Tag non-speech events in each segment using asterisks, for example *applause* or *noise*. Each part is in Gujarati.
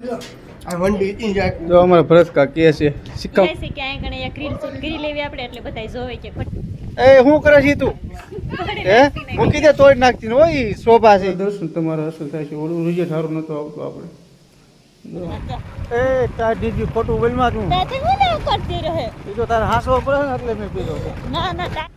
આ વંડી ઈ જાય જો અમારા ભરત કા કે છે કહે છે કે અહીં કણે એક રીલ શૂટ કરી લેવી આપણે એટલે બધાય જોવે કે એ શું કરે છે તું? હે? મૂકી દે તોડ નાખતી ને ઓય શોભા છે. દર્શન તમારા અસર થાય છે. ઓલું રિઝલ્ટ સારું નતો આવતું આપણે. એ તાર દીદી ફોટો બોલમાં તું તાતે હું ના કરતી રહે? એ તો તારે હાંસવો પડે એટલે મેં પીધો ના ના તા-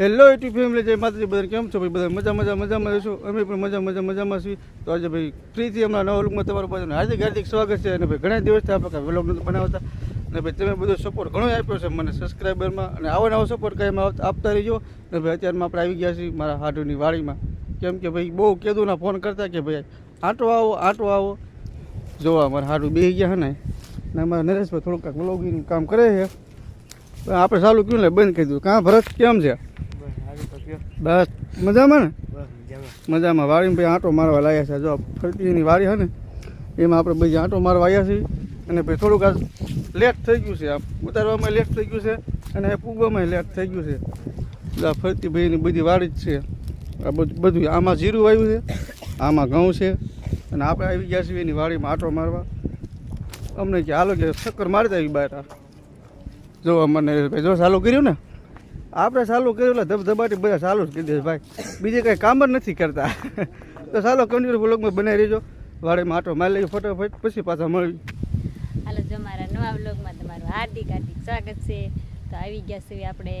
હેલો યુટ્યુબ ફેમિલી જય માતાજી બધા કેમ છો? ભાઈ બધા મજા મજા મજામાં રહીશું. અમે પણ મજા મજા મજામાં છીએ. તો આજે ભાઈ, ફ્રીથી હમણાં નવા લુકમાં તમારું બધાનું હાર્દિક હાર્દિક સ્વાગત છે. અને ભાઈ, ઘણા દિવસથી આપણે વ્લોગ નથી બનાવતા. અને ભાઈ, તમે બધો સપોર્ટ ઘણો આપ્યો છે મને સબસ્ક્રાઈબરમાં અને આવો નવો સપોર્ટ કાંઈ એમાં આપતા રહીજો. અને ભાઈ, અત્યારમાં આપણે આવી ગયા છીએ મારા હાટુની વાડીમાં. કેમ કે ભાઈ, બહુ કેદુના ફોન કરતા કે ભાઈ આંટો આવો આંટો આવો. જોવા, અમારા હાડું બે ગયા છે ને. અમારા નરેશભાઈ થોડુંક વ્લોગિંગ કામ કરે છે. આપણે ચાલુ કર્યું ને બંધ કરી દીધું. કાં ભરત, કેમ છે? બસ મજામાં ને? મજામાં. વાડીમાં ભાઈ આંટો મારવા લાગ્યા છે. જો ફરતીની વાડી છે ને એમાં આપણે ભાઈ આંટો મારવા આવ્યા છીએ. અને ભાઈ થોડુંક આ લેટ થઈ ગયું છે. આમ ઉતારવામાં લેટ થઈ ગયું છે અને પૂગવામાં લેટ થઈ ગયું છે. ફરતી ભાઈની બધી વાડી જ છે. આ બધું આમાં જીરું આવ્યું છે આમાં ઘઉં છે. અને આપણે આવી ગયા છીએ એની વાડીમાં આંટો મારવા. અમને કે હાલો કે ચક્કર મારતા આવી બહાર જો અમને ભાઈ જો ચાલુ કર્યું ને આપણે ચાલુ કર્યું એટલે ધબધબાટી બધા ચાલુ જ કરી દે ભાઈ. બીજે કંઈ કામ જ નથી કરતા. *laughs* તો ચાલો કન્ટિન્યુ બ્લોગમાં બનાવી રહેજો. વાડીમાં આટો મારી લઈ ફોટો પછી પાછા મળી હાલો, જો મારા નવા વ્લોગમાં તમારું હાર્દિક હાર્દિક સ્વાગત છે. તો આવી ગયા સુધી આપણે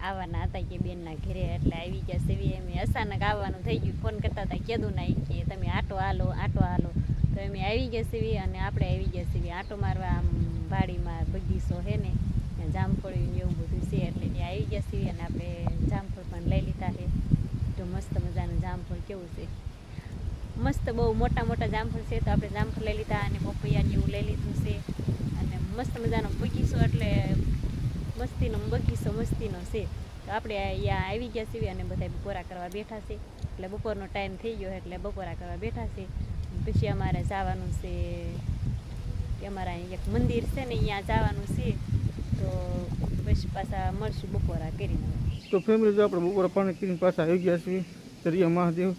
આવવાના હતા કે બેનના ઘરે, એટલે આવી ગયા સુધી એમ અચાનક આવવાનું થઈ ગયું. ફોન કરતા હતા કીધું નહીં કે તમે આટો હાલો આટો હાલો. તો એમ આવી ગયા સુધી અને આપણે આવી ગયા સુધી આટો મારવા આમ વાડીમાં બગીચો છે ને ત્યાં જામફળ ને એવું બધું છે એટલે ત્યાં આવી ગયા છીએ અને આપણે જામફળ પણ લઈ લીધા છે. તો મસ્ત મજાનું જામફળ કેવું છે. મસ્ત બહુ મોટા મોટા જામફળ છે, તો આપણે જામફળ લઈ લીધા અને પપૈયા એવું લઈ લીધું છે. અને મસ્ત મજાનો બગીચો એટલે મસ્તીનો બગીચો મસ્તીનો છે. તો આપણે અહીંયા આવી ગયા છીએ અને બધા બપોરા કરવા બેઠા છે. એટલે બપોરનો ટાઈમ થઈ ગયો એટલે બપોરા કરવા બેઠા છે. પછી અમારે જવાનું છે અમારા એક મંદિર છે ને, અહીંયા જવાનું છે. તો પછી પાછા મળશું, બપોરા કરીને. તો ફેમિલી જો આપણે બપોરા પાણી કરીને પાછા આવી ગયા છીએ, દરિયા મહાદેવ.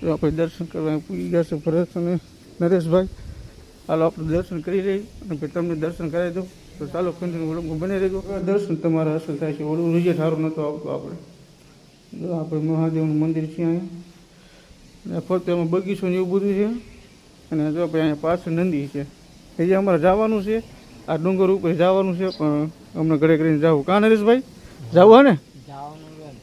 તો આપણે દર્શન કરવા પૂરી ગયા છે ભરત અને નરેશભાઈ. હાલો, આપણે દર્શન કરી રહી અને પછી તમને દર્શન કરાવી દઉં. તો ચાલો કન્ટિન્યુ વ્લોગમાં બની રહેજો. દર્શન તમારા અસર થાય છે. ઓલું રિઝલ્ટ સારું નહોતું આવતું આપણે. જો આપણે મહાદેવનું મંદિર છે અહીંયા. ફરતે એમાં બગીચો ને એવું બધું છે. અને જો આપણે અહીંયા પાછળ નંદી છે. એ અમારે જવાનું છે આ ડુંગર ઉપર જવાનું છે પણ અમને ઘરે કરીને જવું. કાં નરેશભાઈ? જવું હે ને?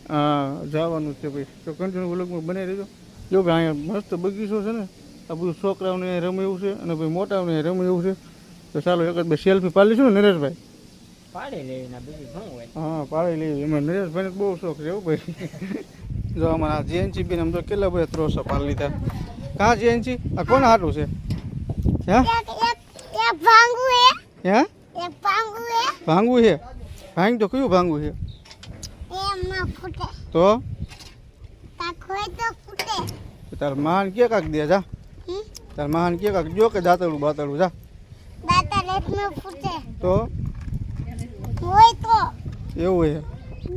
હા જવાનું છે ભાઈ. તો કન્ટિન્યુ વ્લોગમાં બની રહેજો જો ભાઈ અહીંયા મસ્ત બગીચો છે ને આ બધું છોકરાઓને અહીંયા રમે એવું છે અને ભાઈ મોટાઓને અહીંયા રમે એવું છે. તો ચાલો એક જ બે સેલ્ફી પાડી લઈશું ને નરેશભાઈ? પાડી લેવી ના બીજું શું હોય. હા પાડી લેવી. એમાં નરેશભાઈને બહુ શોખ છે એવું ભાઈ. જો અમારા જેએનસી બેન આમ તો કેટલા બધા ત્રોસો પાડી લીધા. કાં જેએનસી આ કોણ હાટું છે? હે? એક હે હે? ભાંગવું છે? ભાંગ તો કયું ભાંગવું છે? તો? તાર માન કે કાક દે જા? તાર માન કે કાક જો કે દાતડું બાતડું જા. હોય તો. એવું છે.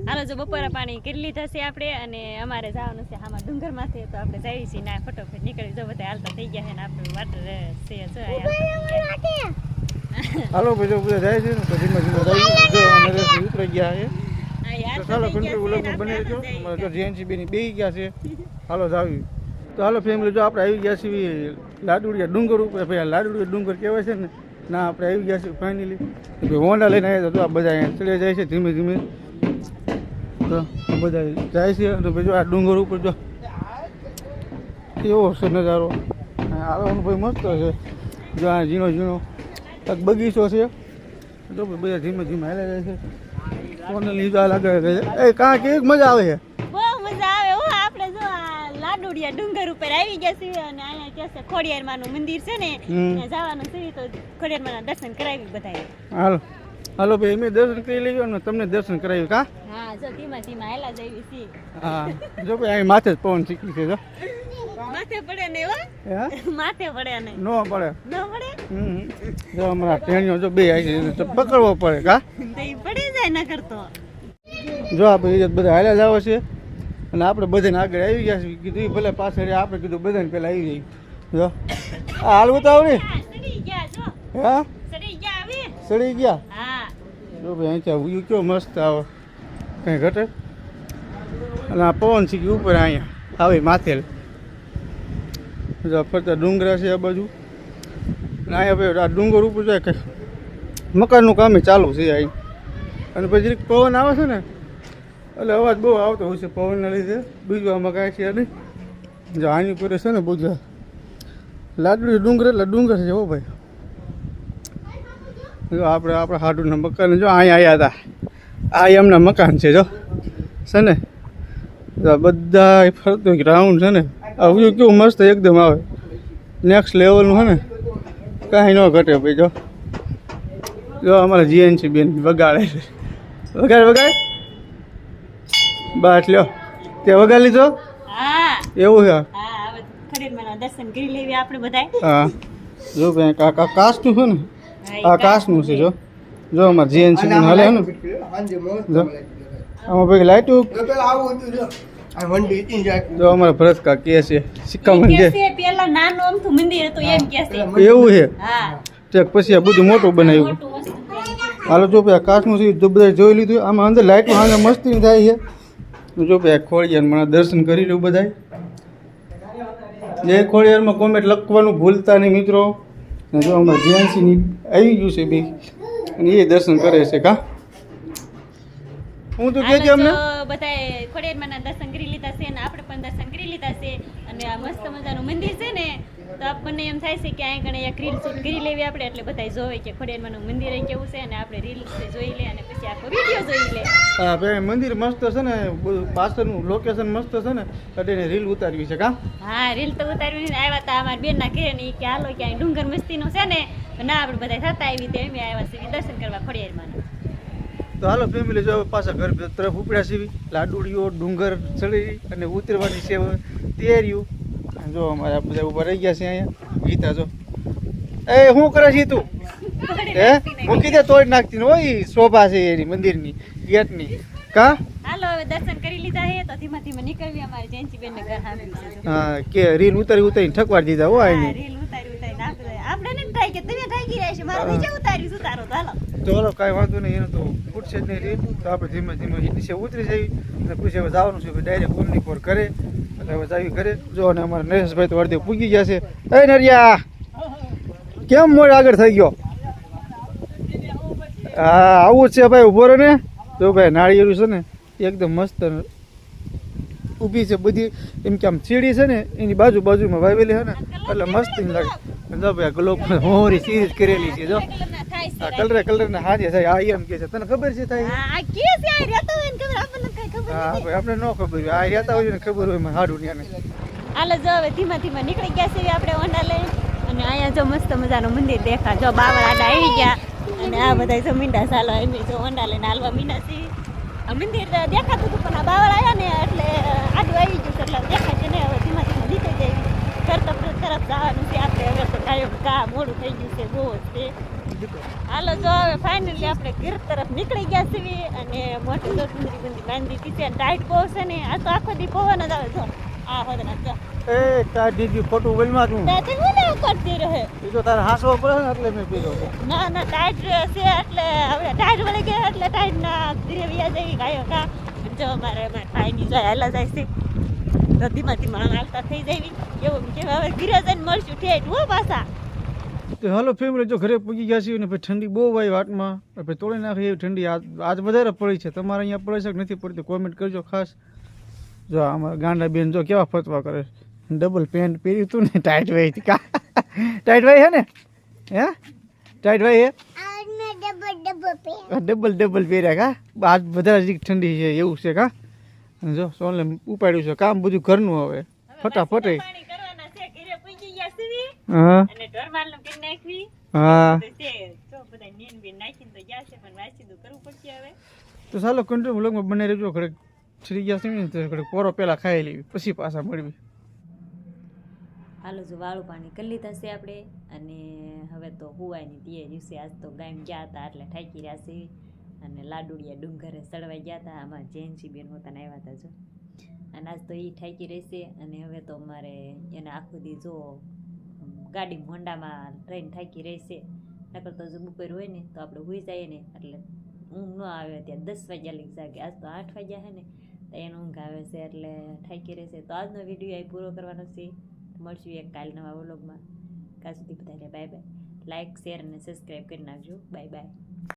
હાલો જો બપોરા પાણી કેટલી થશે આપણે? અને અમારે જવાનું છે આમાં ડુંગરમાંથી તો આપણે જઈએ છીએ ના ફટોફટ નીકળી જો બધા હાલતા થઈ ગયા છે ને આપણે વાટર છે જો અહીંયા હાલતા થઈ ગયા. હાલો ભાઈ જો બધા જાય છે ને તો ધીમે ધીમે જાય જો ઉતરી ગયા છે. તો ચાલો કંટ્રી વ્લોગમાં બની રહેજો અમારે તો જઈએ. જેએનસી બેની બે ગયા છે. હાલો જાવી. તો હાલો ફેમિલી જો આપણે આવી ગયા છીએ લાડુડિયા ડુંગર ઉપર. ભાઈ લાડુડિયા ડુંગર કહેવાય છે ને ના આપણે આવી ગયા છીએ ફાઇનલી હોન્ડા લઈને આવ્યા તો આ બધા ચડે જાય છે ધીમે ધીમે. તો બધા જાય છે અને ભાઈ જો આ ડુંગર ઉપર જો. કેવો છે નજારો. આવવાનું ભાઈ મસ્ત છે. જો આ ઝીણો ઝીણો એક બગીચો છે. જો બધા ધીમે ધીમે હાલે જાય છે. કોને લીધા લાગે છે. એ કાં કેવી મજા આવે છે. બહુ મજા આવે. હો આપણે જો આ લાડુડિયા ડુંગર ઉપર આવી ગયા છીએ અને અહીંયા કે છે ખોડિયારમાંનું મંદિર છે ને ત્યાં જવાનું છે. તો ખોડિયારમાંના દર્શન કરાવી બધાએ. હાલો. હાલો ભાઈ મેં દર્શન કરી ને તમને દર્શન કરાવ્યું કા? હા જો ધીમા ધીમા હેલા જઈએ છીએ. હા. જો ભાઈ અહીં માથે જ પવન શીખી છે જો. માથે પડે ને એવા? માથે પડે ને નો પડે. નો પડે? જો અમારા ટેણીઓ જો બે આવી જાય તો પકડવો પડે કા? પડી જાય ન કરતો જો આપણે બધા હાલ્યા જાવ છે અને આપણે બધાને આગળ આવી ગયા છે. કીધું એ ભલે પાછળ આપણે કીધું બધાને પહેલાં આવી જાય. જો. આ હાલવું તો આવડી ગયા હા? સડી ગયા આવી સડી ગયા? હા. જો ભાઈ અહીંયા વ્યૂ કેવો મસ્ત આવે. કંઈ ઘટે? અને આ પવન છે કે ઉપર અહીંયા આવે માથેલ ફરતા ડુંગરા છે આ બાજુ. અહીંયા ભાઈ આ ડુંગર ઉપર જાય કે મકાનનું કામ ચાલુ છે અહીં. અને પછી પવન આવે છે ને, એટલે અવાજ બહુ આવતો હોય છે પવનના લીધે. બીજું આમાં કાંઈ છે નહીં. જો આની ઉપર છે ને બધું. લાડડી ડુંગર એટલે ડુંગર છે હો ભાઈ. જો આપણે આપણા હાડુના મકાન જો અહીંયા આવ્યા હતા. આ એમના મકાન છે જો. છે ને? બધા ફરતું રાઉન્ડ છે ને. વ્યૂ કેવું મસ્ત એકદમ આવે. નેક્સ્ટ લેવલનું છે ને કાંઈ ન ઘટે ભાઈ જો. જો અમારા જીએનસી બેન વગાડે છે. વગાડ વગાડ. બાટ લ્યો. તે વગાડ લીધો? એવું છે? હા હા. જો ભાઈ આ કા કાચનું છે ને? આ કાચનું છે જો. જો અમારે જીએનસી બેન હાલે ને? જો. આમાં પછી લાઈટું પેલા આવું હતું જો. આ વંડી અમારા ભરત કા કે છે સિક્કા મંદિર. કે પેલા નાનું અમથું મંદિર હતું એમ કે છે એવું છે? હા. તે પછી આ બધું મોટું બનાવ્યું. હાલો જો ભાઈ આ કાચનું છે જો જોઈ લીધું. આમાં અંદર લાઈટ હાને મસ્તી થાય છે. જો ભાઈ આ ખોડિયાર મને દર્શન કરી લઉં બધાય. જય ખોડિયારમાં કોમેન્ટ લખવાનું ભૂલતા નહીં મિત્રો. અને જો અમારા જીએનસીની આવી ગયું છે બી. અને એ દર્શન કરે છે કા? હું તો કે અમને. બધાએ મંદિર છે ને તો આપણને એમ થાય છે કે અહીં કણે એક રીલ શૂટ કરી લેવી આપણે એટલે બધા જોવે કે ખોડિયારમાંનું મંદિર કેવું છે અને આપણે રીલ જોઈ લે અને પછી આખો વીડિયો જોઈ લે. ભાઈ મંદિર મસ્ત છે ને પાછળનું લોકેશન મસ્ત છે ને એટલે રીલ ઉતારવી છે કા? હા રીલ તો ઉતારવી ને આવ્યા હતા અમારા બેનના ઘરે ને કે હાલો કે અહીં ડુંગર મસ્તીનું છે ને ના આપણે બધા થતા આવી તે અમે આવ્યા છીએ દર્શન કરવા ખોડિયારમાં તો હાલો ફેમિલી જો પાછા ઘર તરફ ઉપડ્યા સીવી લાડુડીઓ ડુંગર ચડી અને ઉતરવાની સેવા તૈયારીઓ. જો અમારે બધા ઊભા રહી ગયા છે અહીંયા. ગીતા જો. એ શું કરે છે તું? હે? મૂકી દે તોડ નાખતી ઓય શોભા છે એની મંદિરની ગેટની. કા? હાલો હવે દર્શન કરી લીધા હે તો ધીમા ધીમા નીકળવી અમારી જયંતિ બેન ઘર હા કે રીલ ઉતારી ઉતારી ઠકવાર દીધા હો આની રીલ ઉતારી ઉતારીને આપણે આપણે ને થાય કે તમે થાય ગઈ રહેશે મારે નીચે ઉતારી ઉતારો તો હાલો. હાલો કાંઈ વાંધો નહીં એનું તો ફૂટશે જ નહીં રીલ. તો આપણે ધીમે ધીમે નીચે ઉતરી જઈએ અને પછી હવે જવાનું છે ડાયરેક્ટ ઓનલી કોર કરે હવે જાવી ઘરે. તો અડધે પૂગી ગયા છે. એ કેમ મોડ આગળ થઈ ગયો? હા, આવું છે ભાઈ ઊભો રહે ને. જો ભાઈ, નાળિયેરું છે ને, એકદમ મસ્ત ઊભી છે બધી. એમ કે આમ સીડી છે ને, એની બાજુ બાજુમાં વાવેલી છે ને, એટલે મસ્ત લાગે. જો ભાઈ ગ્લોબ હોરી સિરીઝ કરેલી છે, જો. આ કલરે કલર ને હાજે થાય આ એમ કે છે. તને ખબર છે થાય આ કે છે આ રહેતો હોય ને ખબર આપણને કઈ ખબર હા ભાઈ આપણે નો ખબર હોય. આ રહેતા હોય ને ખબર હોય હાડું ને હાલો જો હવે ધીમા ધીમા નીકળી ગયા છે આપણે ઓંડા લઈ. અને અહીંયા જો મસ્ત મજાનું મંદિર દેખા જો બાવળ આડા આવી ગયા. અને આ બધા જો મીંડા ચાલો એમ જો ઓંડા લઈને હાલવા મીંડા છે. આ મંદિર દેખાતું હતું પણ આ બાવળ આવ્યા ને એટલે આડું આવી ગયું એટલે દેખાય છે ને હવે ધીમા ધીમા નીકળી જાય. ઘર તરફ જવાનું છે આપણે હવે તો કાયમ કા મોડું થઈ ગયું છે બહુ છે. હાલો જો હવે ફાઇનલી આપણે ગીર તરફ નીકળી ગયા છીએ અને મોટી જો સુંદરી બંદી બાંધી દીધી છે. ટાઈટ બહુ છે ને આ તો આખો દી પવન જ આવે જો આ હોદના જો. એ તાર દીદી ખોટું બોલમાં તું. તે તું ને કરતી રહે? એ તો તાર હાંસવો પડે ને એટલે મેં પીધો ના ના ટાઈટ છે એટલે હવે ટાઈટ વળી ગયા એટલે ટાઈટ ના ધીરે વ્યા જઈ ગાયો કા જો મારે મારે ભાઈની જાય હાલા જાય છે. તો ધીમા ધીમા હાલતા થઈ જાય એવું. કે હવે ઘીરે જઈને મળશું ઠેઠ હો પાછા. તો હાલો ફેમિલી જો ઘરે પૂગી ગયા છીએ ને પછી ઠંડી બહુ આવી વાટમાં પછી તોડી નાખી એવી ઠંડી. આજ વધારે પડી છે. તમારે અહીંયા પડે છે કે નથી પડતી કોમેન્ટ કરજો ખાસ. જો અમારા ગાંડા બેન જો કેવા ફતવા કરે ડબલ પેન્ટ પહેર્યું હતું ને ટાઈટ વાઈ કા? ટાઈટ વાઈ હે ને? હે? ટાઈટ વાઈ હે? ડબલ ડબલ પે આ ડબલ ડબલ પહેર્યા કા? આજ વધારે ઠંડી છે એવું છે કા? જો સોનલે ઉપાડ્યું છે. કામ બધું ઘરનું હવે. ફટાફટ પાણી કરવાના છે ઘરે પૂજી ગયા અને કરી નાખવી. હા. તો બધા નીન બીન નાખીને તો ગયા છે પણ વાંચી કરવું પડશે હવે. તો ચાલો કંટ્રોલ વ્લોગમાં બને રહેજો. ઘડીક છરી ગયા છે ને તો ઘડીક પોરો પહેલાં ખાઈ લેવી પછી પાછા મળવી હાલો જો વાળું પાણી કરી લીધા છે આપણે. અને હવે તો હુવાની તૈયારી દિવસે આજ તો ગામ ગયા હતા એટલે ઠાકી રહ્યા છે. અને લાડુડિયા ડુંગરે સડવાઈ ગયા હતા. આમાં જૈનસી બેન હોતાને આવ્યા હતા જો. અને આજ તો એ ઠાકી રહેશે. અને હવે તો અમારે એને આખો દી જો ગાડી હોન્ડામાં ટ્રેન થાકી રહેશે નકર તો જો બપોર હોય ને, તો આપણે હોઈ જઈએ ને, એટલે ઊંઘ ન આવે ત્યાં દસ વાગ્યા લઈ જાગે. આજ તો આઠ વાગ્યા છે ને, તો એને ઊંઘ આવે છે, એટલે થાકી રહેશે તો આજનો વીડિયો અહીં પૂરો કરવાનો છે. મળશું એક કાલ નવા વ્લોગમાં કાલ સુધી બધાને બાય બાય લાઇક શેર અને સબસ્ક્રાઈબ કરી નાખજો. Bye bye